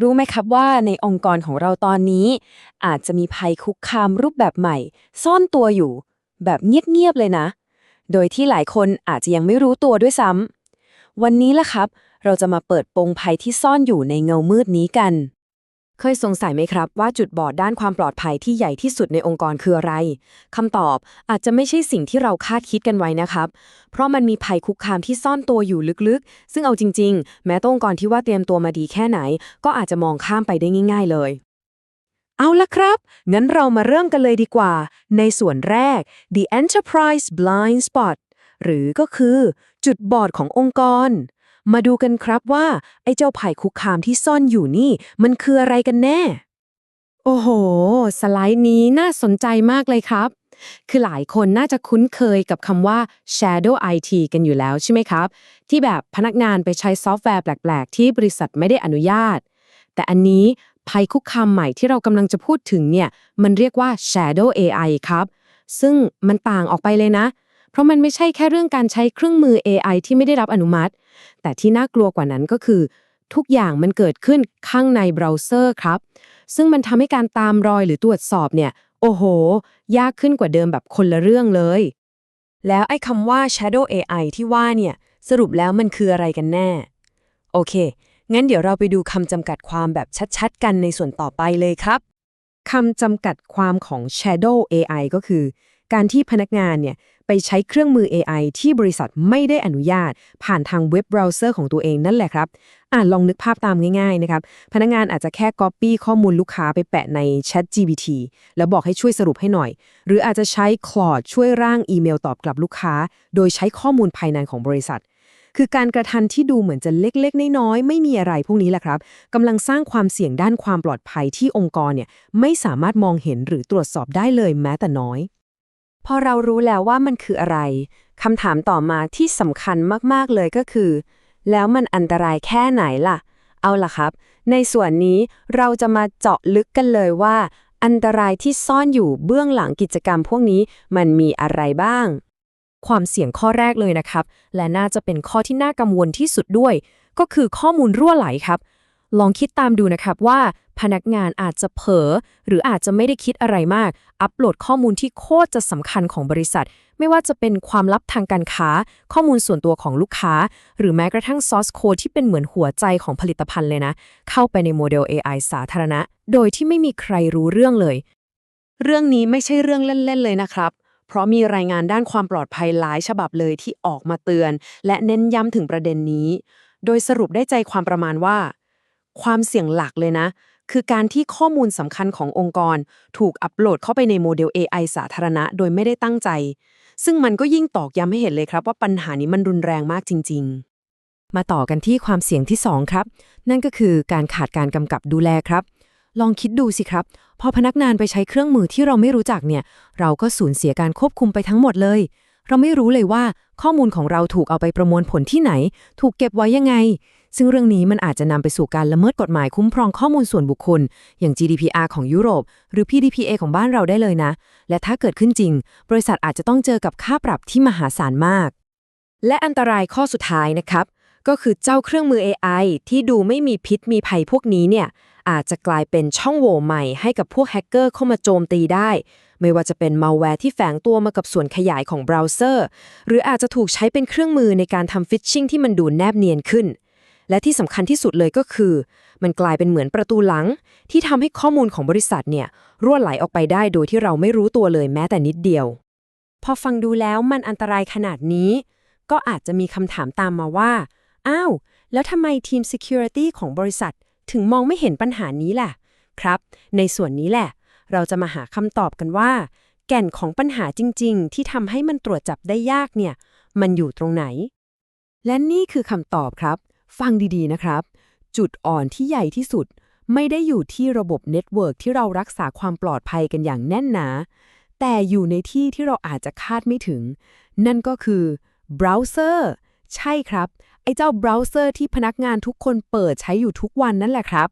รู้ไหมครับว่าในองค์กรของเราตอนนี้ อาจจะมีภัยคุกคามรูปแบบใหม่ ซ่อนตัวอยู่ แบบเงียบๆเลยนะ โดยที่หลายคนอาจจะยังไม่รู้ตัวด้วยซ้ำวันนี้ล่ะครับ เราจะมาเปิดโปงภัยที่ซ่อนอยู่ในเงามืดนี้กัน เคยสงสัยไหมครับว่าจุดบอดด้านความปลอดภัยที่ใหญ่ที่สุดในองค์กรคืออะไรคำตอบอาจจะไม่ใช่สิ่งที่เราคาดคิดกันไว้นะครับ เพราะมันมีภัยคุกคามที่ซ่อนตัวอยู่ลึกๆ ซึ่งเอาจริง ๆ แม้ตัวองค์กรที่ว่าเตรียมตัวมาดีแค่ไหน ก็อาจจะมองข้ามไปได้ง่าย ๆ เลย เอาละครับ งั้นเรามาเริ่มกันเลยดีกว่า ในส่วนแรก the enterprise blind spot หรือก็คือ จุดบอดขององค์กร มาดูกันครับว่า ไอ้เจ้าภัยคุกคามที่ซ่อนอยู่นี่ มันคืออะไรกันแน่ โอ้โห สไลด์นี้น่าสนใจมากเลยครับ คือหลายคนน่าจะคุ้นเคยกับคำว่า shadow IT กันอยู่แล้วใช่ไหมครับ ที่แบบพนักงานไปใช้ซอฟต์แวร์แปลก ๆ ที่บริษัทไม่ได้อนุญาต แต่อันนี้ภัยคุกคามใหม่ที่เรากำลังจะพูดถึงเนี่ย มันเรียกว่า shadow AI ครับ ซึ่งมันต่างออกไปเลยนะ เพราะมันไม่ใช่แค่เรื่องการใช้เครื่องมือ AI ที่ไม่ได้รับอนุมัติ แต่ที่น่ากลัวกว่านั้นก็คือ ทุกอย่างมันเกิดขึ้นข้างในเบราว์เซอร์ครับ ซึ่งมันทำให้การตามรอยหรือตรวจสอบเนี่ย โอ้โห ยากขึ้นกว่าเดิมแบบคนละเรื่องเลย แล้วไอ้คำว่า shadow AI ที่ว่าเนี่ย สรุปแล้วมันคืออะไรกันแน่ โอเค งั้นเดี๋ยวเราไปดูคำจำกัดความแบบชัดๆ กันในส่วนต่อไปเลยครับคำจำกัดความของ Shadow AI ก็คือ การที่พนักงานเนี่ย ไปใช้เครื่องมือ AI ที่บริษัทไม่ได้อนุญาต ผ่านทางเว็บเบราว์เซอร์ของตัวเองนั่นแหละครับ อ่านลองนึกภาพตามง่ายๆนะครับ พนักงานอาจจะแค่ Copy ข้อมูลลูกค้าไปแปะใน Chat GPT แล้วบอกให้ช่วยสรุปให้หน่อย หรืออาจจะใช้ Claude ช่วยร่างอีเมลตอบกลับลูกค้า โดยใช้ข้อมูลภายในของบริษัทคือการกระทันที่ดูเหมือนจะเล็กๆ น้อยๆ ไม่มีอะไรพวกนี้แหละครับกำลังสร้างความเสี่ยงด้านความปลอดภัยที่องค์กรเนี่ยไม่สามารถมองเห็นหรือตรวจสอบได้เลยแม้แต่น้อย พอเรารู้แล้วว่ามันคืออะไรคำถามต่อมาที่สำคัญมากๆเลยก็คือ แล้วมันอันตรายแค่ไหนล่ะ เอาล่ะครับ ในส่วนนี้เราจะมาเจาะลึกกันเลยว่า อันตรายที่ซ่อนอยู่เบื้องหลังกิจกรรมพวกนี้มันมีอะไรบ้าง ความเสี่ยงข้อแรกเลยนะครับ และน่าจะเป็นข้อที่น่ากังวลที่สุดด้วย ก็คือข้อมูลรั่วไหลครับ ลองคิดตามดูนะครับว่าพนักงานอาจจะเผลอหรืออาจจะไม่ได้คิดอะไรมาก อัปโหลดข้อมูลที่โคตรจะสำคัญของบริษัท ไม่ว่าจะเป็นความลับทางการค้า ข้อมูลส่วนตัวของลูกค้า หรือแม้กระทั่งซอสโค้ดที่เป็นเหมือนหัวใจของผลิตภัณฑ์เลยนะ เข้าไปในโมเดล AI สาธารณะ โดยที่ไม่มีใครรู้เรื่องเลย เรื่องนี้ไม่ใช่เรื่องเล่นๆเลยนะครับเพราะมีรายงานด้านความปลอดภัยหลายฉบับเลยที่ออกมาเตือน และเน้นย้ำถึงประเด็นนี้ โดยสรุปได้ใจความประมาณว่า ความเสี่ยงหลักเลยนะ คือการที่ข้อมูลสำคัญขององค์กร ถูกอัปโหลดเข้าไปในโมเดล AI สาธารณะ โดยไม่ได้ตั้งใจ ซึ่งมันก็ยิ่งตอกย้ำให้เห็นเลยครับว่าปัญหานี้มันรุนแรงมากจริง ๆมาต่อกันที่ความเสี่ยงที่ 2 ครับ นั่นก็คือการขาดการกำกับดูแลครับ ลองคิดดูสิครับ พอพนักงานไปใช้เครื่องมือที่เราไม่รู้จักเนี่ย เราก็สูญเสียการควบคุมไปทั้งหมดเลย เราไม่รู้เลยว่าข้อมูลของเราถูกเอาไปประมวลผลที่ไหน ถูกเก็บไว้ยังไง ซึ่งเรื่องนี้มันอาจจะนำไปสู่การละเมิดกฎหมายคุ้มครองข้อมูลส่วนบุคคล อย่าง GDPR ของยุโรป หรือ PDPA ของบ้านเราได้เลยนะ และถ้าเกิดขึ้นจริง บริษัทอาจจะต้องเจอกับค่าปรับที่มหาศาลมาก และอันตรายข้อสุดท้ายนะครับ ก็คือเจ้าเครื่องมือ AI ที่ดูไม่มีพิษมีภัยพวกนี้เนี่ยอาจจะกลายเป็นช่องโหว่ใหม่ให้กับพวกแฮกเกอร์เข้ามาโจมตีได้ ไม่ว่าจะเป็นมัลแวร์ที่แฝงตัวมากับส่วนขยายของเบราว์เซอร์ หรืออาจจะถูกใช้เป็นเครื่องมือในการทำฟิชชิงที่มันดูแนบเนียนขึ้น และที่สำคัญที่สุดเลยก็คือ มันกลายเป็นเหมือนประตูหลัง ที่ทำให้ข้อมูลของบริษัทเนี่ยรั่วไหลออกไปได้โดยที่เราไม่รู้ตัวเลยแม้แต่นิดเดียว พอฟังดูแล้วมันอันตรายขนาดนี้ ก็อาจจะมีคำถามตามมาว่า อ้าว แล้วทำไมทีม Security ของบริษัท ถึงมองไม่เห็นปัญหานี้ล่ะ ครับ ในส่วนนี้แหละ เราจะมาหาคำตอบกันว่า แก่นของปัญหาจริง ๆ ที่ทำให้มันตรวจจับได้ยากเนี่ย มันอยู่ตรงไหน และนี่คือคำตอบครับ ฟังดีๆนะครับ จุดอ่อนที่ใหญ่ที่สุด ไม่ได้อยู่ที่ระบบเน็ตเวิร์กที่เรารักษาความปลอดภัยกันอย่างแน่นหนา แต่อยู่ในที่ที่เราอาจจะคาดไม่ถึง นั่นก็คือเบราว์เซอร์ใช่ครับ ไอ้เจ้าเบราว์เซอร์ที่พนักงานทุกคนเปิดใช้อยู่ทุกวันนั่นแหละครับ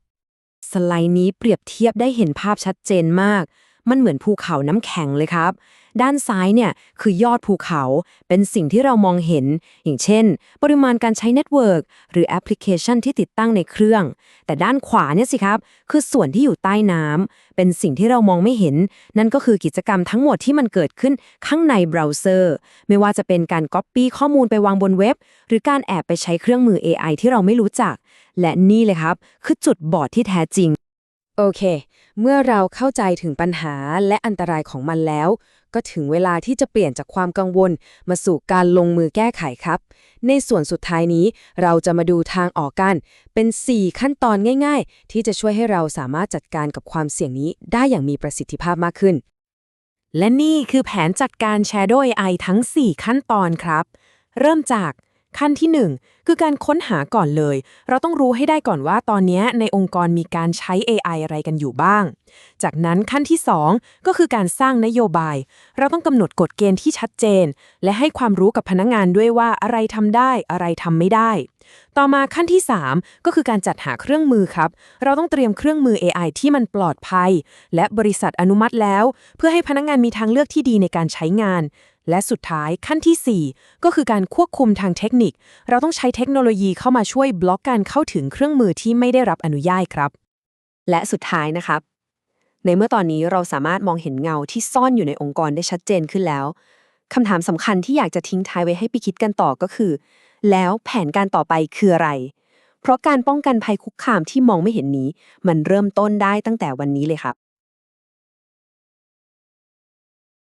สไลด์นี้เปรียบเทียบได้เห็นภาพชัดเจนมาก มันเหมือนภูเขาน้ำแข็งเลยครับ ด้านซ้ายเนี่ยคือยอดภูเขาเป็นสิ่งที่เรามองเห็น อย่างเช่น ปริมาณการใช้เน็ตเวิร์กหรือแอปพลิเคชันที่ติดตั้งในเครื่อง แต่ด้านขวาเนี่ยสิครับ คือส่วนที่อยู่ใต้น้ำเป็นสิ่งที่เรามองไม่เห็น นั่นก็คือกิจกรรมทั้งหมดที่มันเกิดขึ้นข้างในเบราว์เซอร์ ไม่ว่าจะเป็นการก๊อปปี้ข้อมูลไปวางบนเว็บ หรือการแอบไปใช้เครื่องมือ AI ที่เราไม่รู้จัก และนี่เลยครับ คือจุดบอดที่แท้จริง โอเค เมื่อเราเข้าใจถึงปัญหาและอันตรายของมันแล้ว ก็ถึงเวลาที่จะเปลี่ยนจากความกังวล มาสู่การลงมือแก้ไขครับ ในส่วนสุดท้ายนี้ เราจะมาดูทางออกกัน เป็น 4 ขั้นตอนง่าย ๆ ที่จะช่วยให้เราสามารถจัดการกับความเสี่ยงนี้ได้อย่างมีประสิทธิภาพมากขึ้น และนี่คือแผนจัดการ Shadow AI ทั้ง 4 ขั้นตอนครับ เริ่มจาก ขั้นที่ 1 คือการค้นหาก่อนเลย เราต้องรู้ให้ได้ก่อนว่าตอนนี้ในองค์กรมีการใช้ AI อะไรกันอยู่บ้าง จากนั้นขั้นที่ 2 ก็คือการสร้างนโยบาย เราต้องกำหนดกฎเกณฑ์ที่ชัดเจน และให้ความรู้กับพนักงานด้วยว่าอะไรทำได้อะไรทำไม่ได้ ต่อมาขั้นที่ 3 ก็คือการจัดหาเครื่องมือครับ เราต้องเตรียมเครื่องมือ AI ที่มันปลอดภัย และบริษัทอนุมัติแล้ว เพื่อให้พนักงานมีทางเลือกที่ดีในการใช้งาน และสุดท้ายขั้นทีสี่ 4 ก็คือการควบคุมทางเทคนิค เราต้องใช้เทคโนโลยีเข้ามาช่วยบล็อกการเข้าถึงเครื่องมือที่ไม่ได้รับอนุญาตครับ และสุดท้ายนะครับ ในเมื่อตอนนี้เราสามารถมองเห็นเงาที่ซ่อนอยู่ในองค์กรได้ชัดเจนขึ้นแล้วคำถามสำคัญที่อยากจะทิ้งท้ายไว้ให้ไปคิดกันต่อก็คือ แล้วแผนการต่อไปคืออะไร เพราะการป้องกันภัยคุกคามที่มองไม่เห็นนี้ มันเริ่มต้นได้ตั้งแต่วันนี้เลยครับ